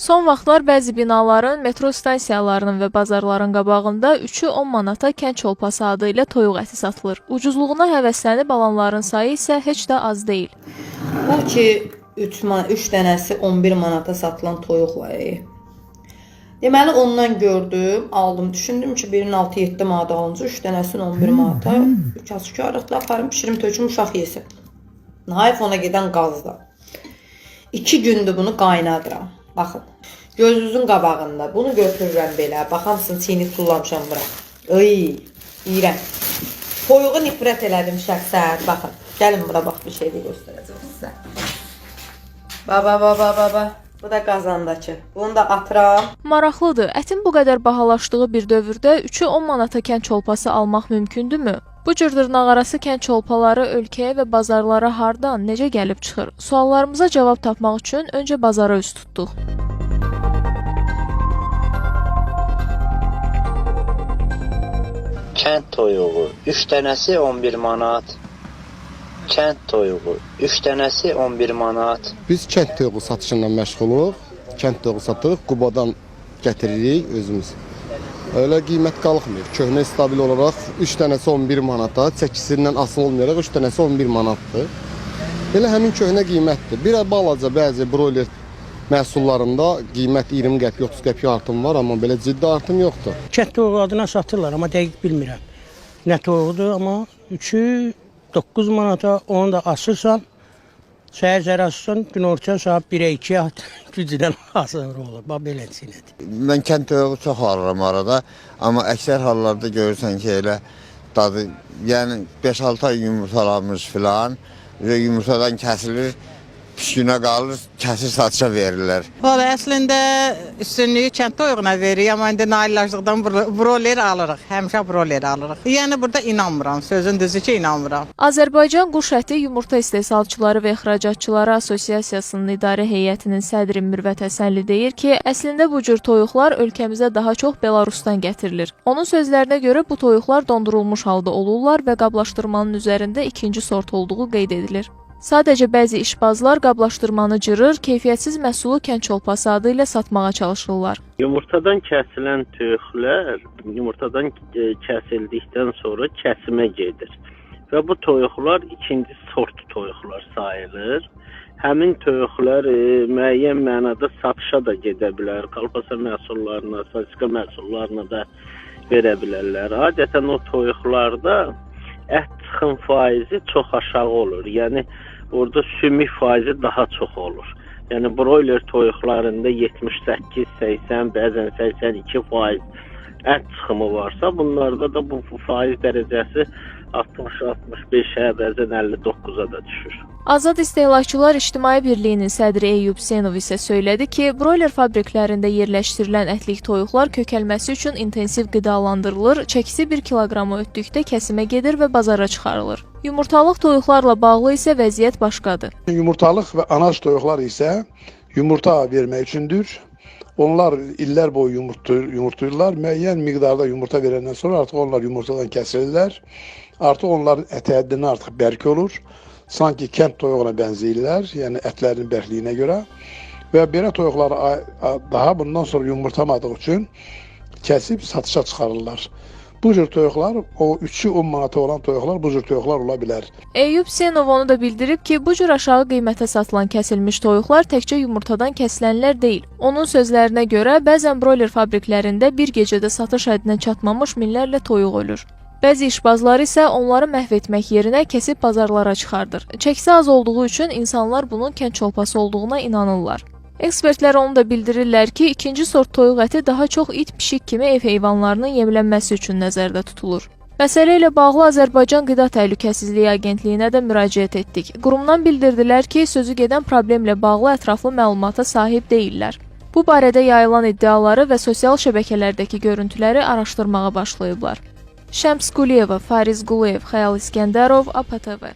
Son vaxtlar bəzi binaların, metro stansiyalarının və bazarların qabağında 3-ü 10 manata kənd çolpası adı ilə toyuq əti satılır. Ucuzluğuna həvəslənib alanların sayı isə heç də az deyil. Bu ki 3 man 3 dənəsi 11 manata satılan toyuq var. e. Deməli ondan gördüm, aldım. Düşündüm ki, birinin 6-7 manat alınca 3 dənəsini 11 manata kaskarlıqla aparım, pişirim töküm uşaq yesin. Nəhayət ona gedən qazda. 2 gündür bunu qaynadıram. Baxın. Gözünüzün qabağında. Bunu götürürəm belə. Baxamsın çiyini tullamışam bura. Ay, yeyirəm. Toyuğu nifrət elədim şəxsən. Baxın. Gəlin bura bax bir şey də göstərəcəm sizə. Baba baba baba. Bu da qazandakı. Bunu da atıram. Maraqlıdır. Ətin bu qədər bahalaşdığı bir dövrdə 3-ü 10 manata kənd çolpası almaq mümkündürmü? Bu cür dırnaqarası kənd çolpaları ölkəyə və bazarlara hardan, necə gəlib çıxır? Suallarımıza cavab tapmaq üçün öncə bazara üz tutduq. Kənd toyuğu 3 dənəsi 11 manat. Kənd toyuğu 3 dənəsi 11 manat. Biz kənd toyuğu satışından məşğuluq. Kənd toyuğu satırıq, Qubadan gətiririk özümüz. Elə qiymət qalxmır. Köhnə stabil olaraq 3 dənəsi 11 manata, çəkisindən asılı olmayaraq 3 dənəsi 11 manatdır. Elə həmin köhnə qiymətdir. Bir balaca bəzi broiler məhsullarında qiymət 20 qəpik, 30 qəpik artım var, amma belə ciddi artım yoxdur. Kənd toyuğu adına satırlar, amma dəqiq bilmirəm. Nə toyuğudur, amma 3-ü 9 manata, onu da asırsan, səhər səhər asırsan, günorta saat 1-ə 2-yə gücdən hazır olur. Bax beləsinədir. Mən kənd toyuğu çox alıram arada, amma əksər hallarda görürsən ki, elə dadı, yəni 5-6 ay yumurtalanmış filan yumurtadan kəsilir, pişkinə qalır, kəsir satışa verirlər. Valla əslində üstünlüyü kənd toyuğuna veririk, amma indi nailləşlikdən bro- broler alırıq. Həmişə broler alırıq. Yəni burada inanmıram. Sözün düzü ki, inanmıram. Azərbaycan Quş əti Yumurta İstehsalçıları və İxracatçıları Assosiasiyasının idarə heyətinin sədri Mürvət Həsənli deyir ki, əslində bu cür toyuqlar ölkəmizə daha çox Belarusdan gətirilir. Onun sözlərinə görə bu toyuqlar dondurulmuş halda olurlar və qablaşdırmanın üzərində ikinci sort olduğu qeyd edilir. Sadəcə bəzi işbazlar qablaşdırmanı cırır, keyfiyyətsiz məhsulu kənd çolpası adı ilə satmağa çalışırlar. Yumurtadan kəsilən toyuqlar yumurtadan e, kəsildikdən sonra kəsimə gedir. Və bu toyuqlar ikinci sort toyuqlar sayılır. Həmin toyuqlar e, müəyyən mənada satışa da gedə bilər. Kolbasa məhsullarına, sasika məhsullarına da verə bilərlər. Adətən o toyuqlarda ət çıxım faizi çox aşağı olur. Yəni orada sümük faizi daha çox olur. Yəni broiler toyuqlarında 78, 80, bəzən 82 faiz ət çıxımı varsa, bunlarda da bu faiz dərəcəsi 60-65-ə, bəzən 59-a da düşür. Azad İstehlakçılar İctimai Birliyinin sədri Eyyub Hüseynov isə söylədi ki, broiler fabriklərində yerləşdirilən ətlik toyuqlar kökəlməsi üçün intensiv qidalandırılır, çəkisi 1 kiloqramı ötdükdə kəsimə gedir və bazara çıxarılır. Yumurtalıq toyuqlarla bağlı isə vəziyyət başqadır. Yumurtalıq və anaç toyuqlar isə yumurta vermək üçündür. Onlar illər boyu yumurtlayır, yumurtlayırlar. Müəyyən miqdarda yumurta verəndən sonra artıq onlar yumurtadan kəsilirlər. Artıq onların əti həddindən artıq bərk olur. Sanki kənd toyuğuna bənzəyirlər, yəni ətlərinin bərkliyinə görə. Və belə toyuqları daha bundan sonra yumurtlamadığı üçün kəsib satışa çıxarırlar. Bu cür toyuqlar, o 3-ü 10 manata olan toyuqlar bu cür toyuqlar ola bilər. Eyyub Hüseynov onu da bildirib ki, bu cür aşağı qiymətə satılan kəsilmiş toyuqlar təkcə yumurtadan kəsilənlər deyil. Onun sözlərinə görə, bəzən broiler fabriklərində bir gecədə satış həddinə çatmamış minlərlə toyuq ölür. Bəzi işbazlar isə onları məhv etmək yerinə kəsib bazarlara çıxardır. Çəkisi az olduğu üçün insanlar bunun kənd çolpası olduğuna inanırlar. Ekspertlər onu da bildirirlər ki, ikinci sort toyuq əti daha çox it, pişik kimi ev heyvanlarının yemlənməsi üçün nəzərdə tutulur. Məsələ ilə bağlı Azərbaycan Qida Təhlükəsizliyi Agentliyinə də müraciət etdik. Qurumdan bildirdilər ki, sözü gedən problemlə bağlı ətraflı məlumata sahib deyillər. Bu barədə yayılan iddiaları və sosial şəbəkələrdəki görüntüləri araşdırmağa başlayıblar. Şəms Quliyeva, Fariz Quluyev, Xəyal İskəndərov, APTV